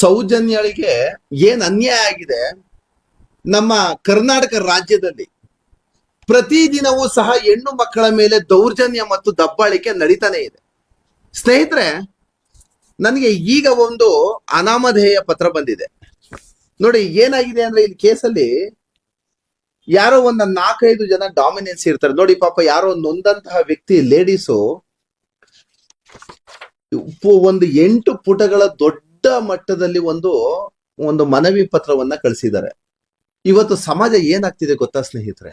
ಸೌಜನ್ಯಳಿಗೆ ಏನ್ ಅನ್ಯಾಯ ಆಗಿದೆ? ನಮ್ಮ ಕರ್ನಾಟಕ ರಾಜ್ಯದಲ್ಲಿ ಪ್ರತಿದಿನವೂ ಸಹ ಹೆಣ್ಣು ಮಕ್ಕಳ ಮೇಲೆ ದೌರ್ಜನ್ಯ ಮತ್ತು ದಬ್ಬಾಳಿಕೆ ನಡೀತಾನೆ ಇದೆ. ಸ್ನೇಹಿತರೆ, ನನಗೆ ಈಗ ಒಂದು ಅನಾಮಧೇಯ ಪತ್ರ ಬಂದಿದೆ. ನೋಡಿ, ಏನಾಗಿದೆ ಅಂದ್ರೆ ಇಲ್ಲಿ ಕೇಸಲ್ಲಿ ಯಾರೋ ಒಂದ್ ನಾಲ್ಕೈದು ಜನ ಡಾಮಿನೆನ್ಸ್ ಇರ್ತಾರೆ. ನೋಡಿ, ಪಾಪ ಯಾರೋ ನೊಂದಂತಹ ವ್ಯಕ್ತಿ, ಲೇಡೀಸು ಒಂದು ಎಂಟು ಪುಟಗಳ ದೊಡ್ಡ ಮಟ್ಟದಲ್ಲಿ ಒಂದು ಒಂದು ಮನವಿ ಪತ್ರವನ್ನ ಕಳಿಸಿದ್ದಾರೆ. ಇವತ್ತು ಸಮಾಜ ಏನಾಗ್ತಿದೆ ಗೊತ್ತಾ ಸ್ನೇಹಿತರೆ?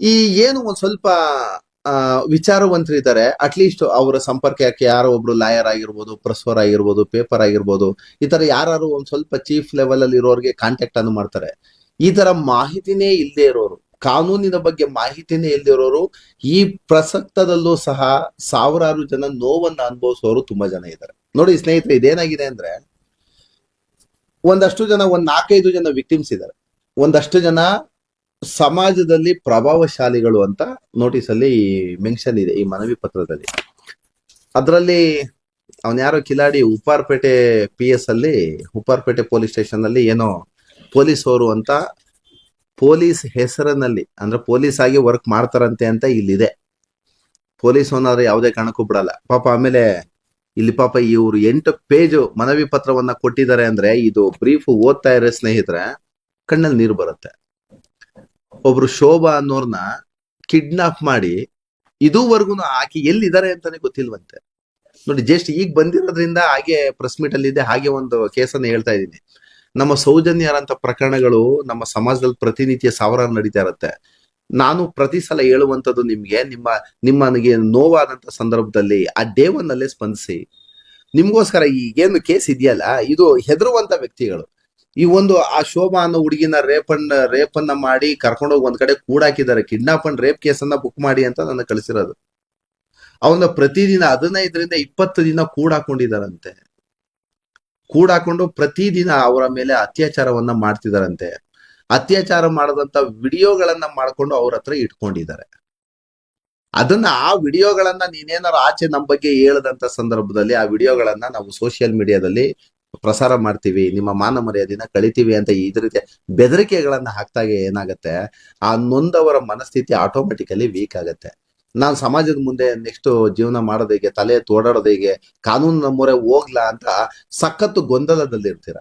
ಈ ಏನು ಒಂದ್ ಸ್ವಲ್ಪ ವಿಚಾರವಂತರಿದ್ದಾರೆ ಅಟ್ಲೀಸ್ಟ್ ಅವರ ಸಂಪರ್ಕಕ್ಕೆ ಯಾರೋ ಒಬ್ರು ಲಾಯರ್ ಆಗಿರ್ಬೋದು ಪ್ರಸ್ವರ್ ಆಗಿರ್ಬೋದು ಪೇಪರ್ ಆಗಿರ್ಬೋದು, ಈ ತರ ಯಾರು ಒಂದ್ ಸ್ವಲ್ಪ ಚೀಫ್ ಲೆವೆಲ್ ಅಲ್ಲಿ ಇರೋರಿಗೆ ಕಾಂಟ್ಯಾಕ್ಟ್ ಅನ್ನು ಮಾಡ್ತಾರೆ. ಈ ತರ ಮಾಹಿತಿನೇ ಇಲ್ಲದೆ ಇರೋರು, ಕಾನೂನಿನ ಬಗ್ಗೆ ಮಾಹಿತಿನೇ ಇಲ್ಲದೆ ಇರೋರು, ಈ ಪ್ರಸಕ್ತದಲ್ಲೂ ಸಹ ಸಾವಿರಾರು ಜನ ನೋವನ್ನ ಅನುಭವಿಸೋರು ತುಂಬಾ ಜನ ಇದ್ದಾರೆ. ನೋಡಿ ಸ್ನೇಹಿತರೆ, ಇದೇನಾಗಿದೆ ಅಂದ್ರೆ ಒಂದಷ್ಟು ಜನ, ಒಂದ್ ನಾಲ್ಕೈದು ಜನ ವಿಕ್ಟಿಮ್ಸ್ ಇದ್ದಾರೆ. ಒಂದಷ್ಟು ಜನ ಸಮಾಜದಲ್ಲಿ ಪ್ರಭಾವಶಾಲಿಗಳು ಅಂತ ನೋಟಿಸ್ ಅಲ್ಲಿ ಮೆನ್ಷನ್ ಇದೆ ಈ ಮನವಿ ಪತ್ರದಲ್ಲಿ. ಅದರಲ್ಲಿ ಅವನ್ ಯಾರೋ ಕಿಲಾಡಿ ಉಪ್ಪಾರ್ಪೇಟೆ ಪಿ ಎಸ್ ಅಲ್ಲಿ, ಉಪ್ಪಾರ್ಪೇಟೆ ಪೊಲೀಸ್ ಸ್ಟೇಷನ್ ಅಲ್ಲಿ ಏನೋ ಪೊಲೀಸ್ ಅವರು ಅಂತ ಪೊಲೀಸ್ ಹೆಸರಿನಲ್ಲಿ, ಅಂದ್ರೆ ಪೊಲೀಸ್ ಆಗಿ ವರ್ಕ್ ಮಾಡ್ತಾರಂತೆ ಅಂತ ಇಲ್ಲಿದೆ. ಪೊಲೀಸ್ ಅವನಾದ್ರೆ ಯಾವುದೇ ಕಾರಣಕ್ಕೂ ಬಿಡಲ್ಲ. ಪಾಪ ಆಮೇಲೆ ಇಲ್ಲಿ ಪಾಪ ಇವರು ಎಂಟು ಪೇಜ್ ಮನವಿ ಪತ್ರವನ್ನ ಕೊಟ್ಟಿದ್ದಾರೆ ಅಂದ್ರೆ ಇದು ಬ್ರೀಫ್ ಓದ್ತಾ ಇರೋ ಸ್ನೇಹಿತರೆ, ಕಣ್ಣಲ್ಲಿ ನೀರು ಬರುತ್ತೆ. ಒಬ್ರು ಶೋಭಾ ಅನ್ನೋರ್ನ ಕಿಡ್ನಾಪ್ ಮಾಡಿ ಇದುವರೆಗೂ ಆಕೆ ಎಲ್ಲಿದ್ದಾರೆ ಅಂತಾನೆ ಗೊತ್ತಿಲ್ವಂತೆ. ನೋಡಿ ಜಸ್ಟ್ ಈಗ ಬಂದಿರೋದ್ರಿಂದ ಹಾಗೆ ಪ್ರೆಸ್ ಮೀಟ್ ಅಲ್ಲಿ ಇದೆ, ಹಾಗೆ ಒಂದು ಕೇಸನ್ನ ಹೇಳ್ತಾ ಇದ್ದೀನಿ. ನಮ್ಮ ಸೌಜನ್ಯರಂತ ಪ್ರಕರಣಗಳು ನಮ್ಮ ಸಮಾಜದಲ್ಲಿ ಪ್ರತಿನಿತ್ಯ ಸಾವಿರಾರು ನಡೀತಾ ಇರುತ್ತೆ. ನಾನು ಪ್ರತಿ ಸಲ ಹೇಳುವಂಥದ್ದು ನಿಮಗೆ, ನಿಮ್ಮ, ನಿಮ್ಮನಿಗೆ ನೋವಾದಂತ ಸಂದರ್ಭದಲ್ಲಿ ಆ ದೇವನಲ್ಲೇ ಸ್ಪಂದಿಸಿ. ನಿಮ್ಗೋಸ್ಕರ ಈಗೇನು ಕೇಸ್ ಇದೆಯಲ್ಲ, ಇದು ಹೆದರುವಂತ ವ್ಯಕ್ತಿಗಳು. ಈ ಒಂದು ಆ ಶೋಭಾ ಅನ್ನೋ ಹುಡುಗಿನ ರೇಪನ್ನ ರೇಪನ್ನ ಮಾಡಿ ಕರ್ಕೊಂಡೋಗಿ ಒಂದ್ ಕಡೆ ಕೂಡಾಕಿದ್ದಾರೆ. ಕಿಡ್ನಾಪ್ ಅಂಡ್ ರೇಪ್ ಕೇಸನ್ನ ಬುಕ್ ಮಾಡಿ ಅಂತ ನನ್ನ ಕಳಿಸಿರೋದು. ಅವನ ಪ್ರತಿದಿನ ಹದಿನೈದರಿಂದ ಇಪ್ಪತ್ತು ದಿನ ಕೂಡಾಕೊಂಡಿದ್ದಾರಂತೆ. ಕೂಡಾಕೊಂಡು ಪ್ರತಿದಿನ ಅವರ ಮೇಲೆ ಅತ್ಯಾಚಾರವನ್ನ ಮಾಡ್ತಿದಾರಂತೆ ಅತ್ಯಾಚಾರ ಮಾಡದಂತ ವಿಡಿಯೋಗಳನ್ನ ಮಾಡ್ಕೊಂಡು ಅವ್ರ ಹತ್ರ ಇಟ್ಕೊಂಡಿದ್ದಾರೆ. ಅದನ್ನ ಆ ವಿಡಿಯೋಗಳನ್ನ ನೀನೇನಾರು ಆಚೆ ನಮ್ಮ ಬಗ್ಗೆ ಹೇಳದಂತ ಸಂದರ್ಭದಲ್ಲಿ ಆ ವಿಡಿಯೋಗಳನ್ನ ನಾವು ಸೋಷಿಯಲ್ ಮೀಡಿಯಾದಲ್ಲಿ ಪ್ರಸಾರ ಮಾಡ್ತೀವಿ, ನಿಮ್ಮ ಮಾನ ಮರ್ಯಾದಿನ ಕಳಿತೀವಿ ಅಂತ ಇದ್ರ ರೀತಿ ಬೆದರಿಕೆಗಳನ್ನ ಹಾಕ್ದಾಗ ಏನಾಗತ್ತೆ, ಆ ನೊಂದವರ ಮನಸ್ಥಿತಿ ಆಟೋಮೆಟಿಕಲಿ ವೀಕ್ ಆಗತ್ತೆ. ನಾನ್ ಸಮಾಜದ ಮುಂದೆ ನೆಕ್ಸ್ಟ್ ಜೀವನ ಮಾಡೋದೇಗೆ ತಲೆ ತೋಡಾಡೋದೇಗೆ ಕಾನೂನು ನಮ್ಮೂರೇ ಹೋಗ್ಲಾ ಅಂತ ಸಖತ್ತು ಗೊಂದಲದಲ್ಲಿರ್ತೀರ.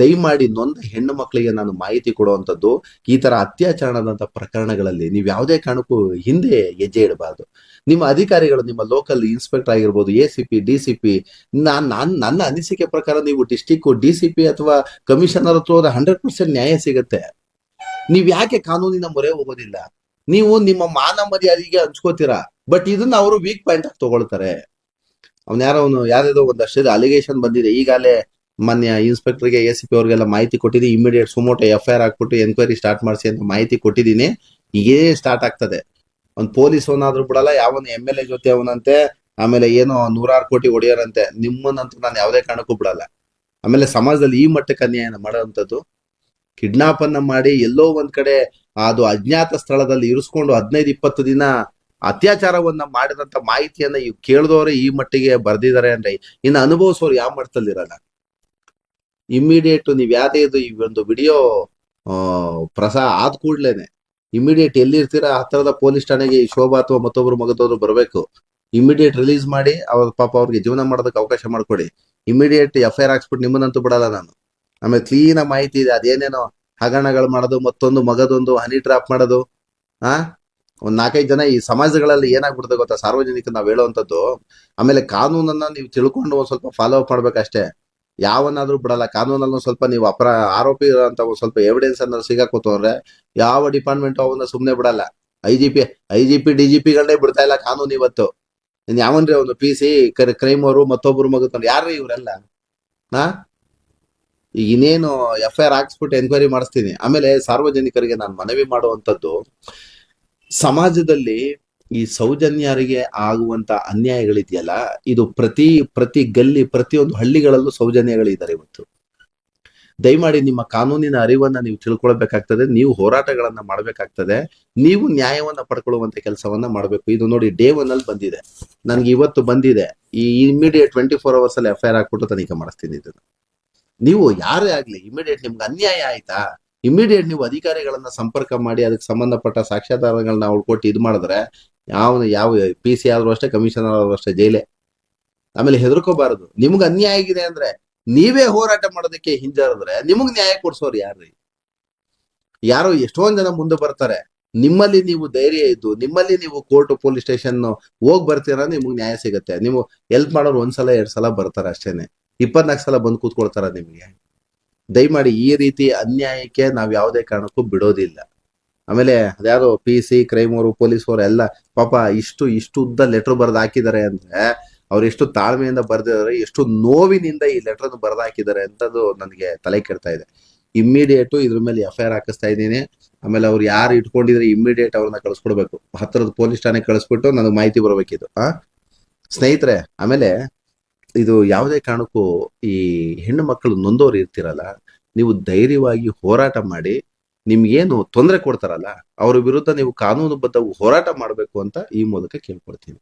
ದಯಮಾಡಿ ನೊಂದ ಹೆಣ್ಣು ಮಕ್ಕಳಿಗೆ ನಾನು ಮಾಹಿತಿ ಕೊಡುವಂಥದ್ದು, ಈ ತರ ಅತ್ಯಾಚಾರದಂತ ಪ್ರಕರಣಗಳಲ್ಲಿ ನೀವು ಯಾವುದೇ ಕಾರಣಕ್ಕೂ ಹಿಂದೆ ಹೆಜ್ಜೆ ಇಡಬಾರ್ದು. ನಿಮ್ಮ ಅಧಿಕಾರಿಗಳು, ನಿಮ್ಮ ಲೋಕಲ್ ಇನ್ಸ್ಪೆಕ್ಟರ್ ಆಗಿರ್ಬೋದು, A C P, D C P, ನಾನ್ ನಾನ್, ನನ್ನ ಅನಿಸಿಕೆ ಪ್ರಕಾರ ನೀವು ಡಿಸ್ಟಿಕ್ ಡಿ ಸಿ ಪಿ ಅಥವಾ ಕಮಿಷನರ್ ಹತ್ರ ಹೋದ್ರೆ ಹಂಡ್ರೆಡ್ ಪರ್ಸೆಂಟ್ ನ್ಯಾಯ ಸಿಗುತ್ತೆ. ನೀವ್ ಯಾಕೆ ಕಾನೂನಿನ ಮೊರೆ ಹೋಗೋದಿಲ್ಲ? ನೀವು ನಿಮ್ಮ ಮಾನ ಮರ್ಯಾದೆಗೆ ಹಂಚ್ಕೋತೀರಾ? ಬಟ್ ಇದನ್ನ ಅವರು ವೀಕ್ ಪಾಯಿಂಟ್ ಆಗಿ ತಗೊಳ್ತಾರೆ. ಅವ್ನ ಯಾರೋ, ಅವನು ಯಾರ್ಯಾರೋ ಒಂದಷ್ಟು ಅಲಿಗೇಷನ್ ಬಂದಿದೆ, ಈಗಾಗಲೇ ಮಾನ್ಯ ಇನ್ಸ್ಪೆಕ್ಟರ್ಗೆ ಎ ಸಿ ಪಿ ಅವ್ರಿಗೆಲ್ಲ ಮಾಹಿತಿ ಕೊಟ್ಟಿದ್ದೀನಿ immediate suo motu F I R ಹಾಕ್ಬಿಟ್ಟು ಎನ್ಕ್ವೈರಿ ಸ್ಟಾರ್ಟ್ ಮಾಡಿಸಿ ಅಂತ ಮಾಹಿತಿ ಕೊಟ್ಟಿದ್ದೀನಿ. ಈಗೇ ಸ್ಟಾರ್ಟ್ ಆಗ್ತದೆ. ಒಂದು ಪೊಲೀಸ್ ಅವನಾದ್ರೂ ಬಿಡಲ್ಲ, ಯಾವನ್ ಎಂ ಎಲ್ ಎ ಜೊತೆ ಅವನಂತೆ, ಆಮೇಲೆ ಏನೋ ನೂರಾರು ಕೋಟಿ ಹೊಡೆಯೋರಂತೆ ನಿಮ್ಮನ್ನಂತೂ ನಾನು ಯಾವುದೇ ಕಾರಣಕ್ಕೂ ಬಿಡಲ್ಲ. ಆಮೇಲೆ ಸಮಾಜದಲ್ಲಿ ಈ ಮಟ್ಟಕ್ಕೆ ಅನ್ಯಾಯನ ಮಾಡೋವಂಥದ್ದು ಕಿಡ್ನಾಪ್ ಅನ್ನ ಮಾಡಿ ಎಲ್ಲೋ ಒಂದ್ ಕಡೆ ಅದು ಅಜ್ಞಾತ ಸ್ಥಳದಲ್ಲಿ ಇರಿಸ್ಕೊಂಡು ಹದಿನೈದು, ಇಪ್ಪತ್ತು ದಿನ ಅತ್ಯಾಚಾರವನ್ನ ಮಾಡಿದಂತ ಮಾಹಿತಿಯನ್ನ ಕೇಳಿದವರೇ ಈ ಮಟ್ಟಿಗೆ ಬರ್ದಿದ್ದಾರೆ ಅಂದ್ರೆ ಇನ್ನು ಅನುಭವಿಸೋರು ಯಾವ ಮಟ್ಟದಲ್ಲಿ ಇರಲ್ಲ ಇಮ್ಮಿಡಿಯೇಟ್ ನೀವ್ ಯಾವುದೇ ಇದು ಈ ಒಂದು ವಿಡಿಯೋ ಪ್ರಸಾ ಆದ ಕೂಡ್ಲೇನೆ. ಇಮಿಡಿಯೇಟ್ ಎಲ್ಲಿರ್ತೀರಾ? ಹತ್ತಿರದ ಪೊಲೀಸ್ ಠಾಣೆಗೆ ಈ ಶೋಭಾ ಅಥವಾ ಮತ್ತೊಬ್ರು ಮಗದವರು ಬರಬೇಕು. ಇಮಿಡಿಯೇಟ್ ರಿಲೀಸ್ ಮಾಡಿ, ಅವ್ರ ಪಾಪ ಅವ್ರಿಗೆ ಜೀವನ ಮಾಡೋದಕ್ಕೆ ಅವಕಾಶ ಮಾಡ್ಕೊಡಿ. ಇಮಿಡಿಯೇಟ್ ಎಫ್ ಐ ಆರ್ ಹಾಕ್ಸ್ಬಿಟ್ಟು ನಿಮ್ಮನ್ನಂತೂ ಬಿಡಲ್ಲ ನಾನು. ಆಮೇಲೆ ಕ್ಲೀನ್ ಮಾಹಿತಿ ಇದೆ. ಅದೇನೇನೋ ಹಗರಣಗಳು ಮಾಡೋದು, ಮತ್ತೊಂದು ಮಗದೊಂದು ಹನಿ ಟ್ರಾಪ್ ಮಾಡೋದು, ಆ? ಒಂದ್ ನಾಲ್ಕೈದು ಜನ ಈ ಸಮಾಜಗಳಲ್ಲಿ ಏನಾಗ್ಬಿಡ್ತದೆ ಗೊತ್ತಾ? ಸಾರ್ವಜನಿಕ ನಾವು ಹೇಳುವಂಥದ್ದು. ಆಮೇಲೆ ಕಾನೂನನ್ನ ನೀವು ತಿಳ್ಕೊಂಡು ಒಂದ್ ಸ್ವಲ್ಪ ಫಾಲೋ ಅಪ್ ಮಾಡ್ಬೇಕಷ್ಟೇ. ಯಾವನ್ನಾದ್ರೂ ಬಿಡಲ್ಲ. ಕಾನೂನಲ್ಲೂ ಸ್ವಲ್ಪ ನೀವು ಅಪರ ಆರೋಪಿ ಅಂತ ಸ್ವಲ್ಪ ಎವಿಡೆನ್ಸ್ ಅನ್ನ ಸಿಗಾಕೋತವ್ರೆ, ಯಾವ ಡಿಪಾರ್ಟ್ಮೆಂಟ್ ಅವನ್ನ ಸುಮ್ಮನೆ ಬಿಡಲ್ಲ. I G P I G P D G ಪಿಗಳನ್ನೇ ಬಿಡ್ತಾ ಇಲ್ಲ ಕಾನೂನು ಇವತ್ತು. ಯಾವನ್ರಿ ಅವನು ಪಿ ಸಿ ಕ್ರೈಮ್ ಅವರು ಮತ್ತೊಬ್ರು ಮಗತ್ಕೊಂಡು ಯಾರ್ರಿ ಇವರೆಲ್ಲ? ನಾ ಈಗ ಇನ್ನೇನು ಎಫ್ ಐ ಆರ್ ಹಾಕ್ಸ್ಬಿಟ್ಟು ಎನ್ಕ್ವೈರಿ ಮಾಡಿಸ್ತೀನಿ. ಆಮೇಲೆ ಸಾರ್ವಜನಿಕರಿಗೆ ನಾನು ಮನವಿ ಮಾಡುವಂತದ್ದು ಸಮಾಜದಲ್ಲಿ ಈ ಸೌಜನ್ಯರಿಗೆ ಆಗುವಂತ ಅನ್ಯಾಯಗಳಿದೆಯಲ್ಲ, ಇದು ಪ್ರತಿ ಪ್ರತಿ ಗಲ್ಲಿ, ಪ್ರತಿಯೊಂದು ಹಳ್ಳಿಗಳಲ್ಲೂ ಸೌಜನ್ಯಗಳಿದ್ದಾರೆ ಇವತ್ತು. ದಯಮಾಡಿ ನಿಮ್ಮ ಕಾನೂನಿನ ಅರಿವನ್ನ ನೀವು ತಿಳ್ಕೊಳ್ಬೇಕಾಗ್ತದೆ, ನೀವು ಹೋರಾಟಗಳನ್ನ ಮಾಡ್ಬೇಕಾಗ್ತದೆ, ನೀವು ನ್ಯಾಯವನ್ನ ಪಡ್ಕೊಳ್ಳುವಂತ ಕೆಲಸವನ್ನ ಮಾಡಬೇಕು. ಇದು ನೋಡಿ ಡೇ ಒನ್ ಅಲ್ಲಿ ಬಂದಿದೆ. ನನ್ಗೆ ಇವತ್ತು ಬಂದಿದೆ. ಈ ಇಮಿಡಿಯೇಟ್ ಟ್ವೆಂಟಿ ಫೋರ್ ಅವರ್ಸ್ ಅಲ್ಲಿ ಎಫ್ ಐ ಆರ್ ಹಾಕ್ಬಿಟ್ಟು ತನಿಖೆ ಮಾಡಿಸ್ತೀನಿ ಇದನ್ನು. ನೀವು ಯಾರೇ ಆಗ್ಲಿ ಇಮಿಡಿಯೇಟ್ ನಿಮ್ಗೆ ಅನ್ಯಾಯ ಆಯ್ತಾ? ಇಮಿಡಿಯೇಟ್ ನೀವು ಅಧಿಕಾರಿಗಳನ್ನ ಸಂಪರ್ಕ ಮಾಡಿ, ಅದಕ್ಕೆ ಸಂಬಂಧಪಟ್ಟ ಸಾಕ್ಷ್ಯಾಧಾರಗಳನ್ನ ಅವ್ರು ಕೊಟ್ಟು ಇದು ಮಾಡಿದ್ರೆ ಯಾವ ಯಾವ ಪಿ ಸಿ ಆದ್ರೂ ಅಷ್ಟೇ ಕಮಿಷನರ್ ಆದ್ರೂ ಅಷ್ಟೇ, ಜೈಲೇ. ಆಮೇಲೆ ಹೆದರ್ಕೋಬಾರದು. ನಿಮ್ಗೆ ಅನ್ಯಾಯ ಆಗಿದೆ ಅಂದ್ರೆ ನೀವೇ ಹೋರಾಟ ಮಾಡೋದಕ್ಕೆ ಹಿಂಜರಿದ್ರೆ ನಿಮಗ್ ನ್ಯಾಯ ಕೊಡ್ಸೋರು ಯಾರ್ರಿ? ಯಾರು ಎಷ್ಟೊಂದ್ ಜನ ಮುಂದೆ ಬರ್ತಾರೆ. ನಿಮ್ಮಲ್ಲಿ ನೀವು ಧೈರ್ಯ ಇದ್ದು, ನಿಮ್ಮಲ್ಲಿ ನೀವು ಕೋರ್ಟ್, ಪೊಲೀಸ್ ಸ್ಟೇಷನ್ ಹೋಗ್ ಬರ್ತೀರಾ, ನಿಮ್ಗೆ ನ್ಯಾಯ ಸಿಗುತ್ತೆ. ನೀವು ಎಲ್ಪ್ ಮಾಡೋರು ಒಂದ್ಸಲ ಎರಡ್ ಸಲ ಬರ್ತಾರೆ ಅಷ್ಟೇನೆ. ಇಪ್ಪತ್ನಾಲ್ಕು ಸಲ ಬಂದು ಕೂತ್ಕೊಳ್ತಾರ ನಿಮ್ಗೆ? ದಯಮಾಡಿ ಈ ರೀತಿ ಅನ್ಯಾಯಕ್ಕೆ ನಾವ್ ಯಾವುದೇ ಕಾರಣಕ್ಕೂ ಬಿಡೋದಿಲ್ಲ. ಆಮೇಲೆ ಅದ್ಯಾವ್ದೋ ಪಿ ಸಿ ಕ್ರೈಮ್ ಅವರು ಪೊಲೀಸ್ ಅವರು ಎಲ್ಲ ಪಾಪ ಇಷ್ಟು ಇಷ್ಟು ಉದ್ದ ಲೆಟರ್ ಬರ್ದು ಹಾಕಿದ್ದಾರೆ ಅಂದ್ರೆ ಅವ್ರು ಎಷ್ಟು ತಾಳ್ಮೆಯಿಂದ ಬರ್ದಿದ್ದಾರೆ ಎಷ್ಟು ನೋವಿನಿಂದ ಈ ಲೆಟರ್ ಬರ್ದು ಹಾಕಿದ್ದಾರೆ ಅಂತದ್ದು ನನಗೆ ತಲೆ ಕೆಡ್ತಾ ಇದೆ. ಇಮ್ಮಿಡಿಯೇಟ್ ಇದ್ರ ಮೇಲೆ ಎಫ್ ಐ ಆರ್ ಹಾಕಿಸ್ತಾ ಇದ್ದೀನಿ. ಆಮೇಲೆ ಅವ್ರು ಯಾರು ಇಟ್ಕೊಂಡಿದ್ರೆ ಇಮ್ಮಿಡಿಯೇಟ್ ಅವ್ರನ್ನ ಕಳಿಸ್ಕೊಡ್ಬೇಕು. ಹತ್ರದ ಪೊಲೀಸ್ ಠಾಣೆ ಕಳಿಸ್ಬಿಟ್ಟು ನನಗೆ ಮಾಹಿತಿ ಬರ್ಬೇಕಿದು ಆ? ಸ್ನೇಹಿತರೆ, ಆಮೇಲೆ ಇದು ಯಾವುದೇ ಕಾರಣಕ್ಕೂ ಈ ಹೆಣ್ಣು ಮಕ್ಕಳು ನೊಂದೋರು ಇರ್ತಿರಲ್ಲ, ನೀವು ಧೈರ್ಯವಾಗಿ ಹೋರಾಟ ಮಾಡಿ ನಿಮ್ಗೇನು ತೊಂದರೆ ಕೊಡ್ತಾರಲ್ಲ ಅವ್ರ ವಿರುದ್ಧ ನೀವು ಕಾನೂನುಬದ್ಧ ಹೋರಾಟ ಮಾಡಬೇಕು ಅಂತ ಈ ಮೂಲಕ ಕೇಳ್ಕೊಳ್ತೀನಿ.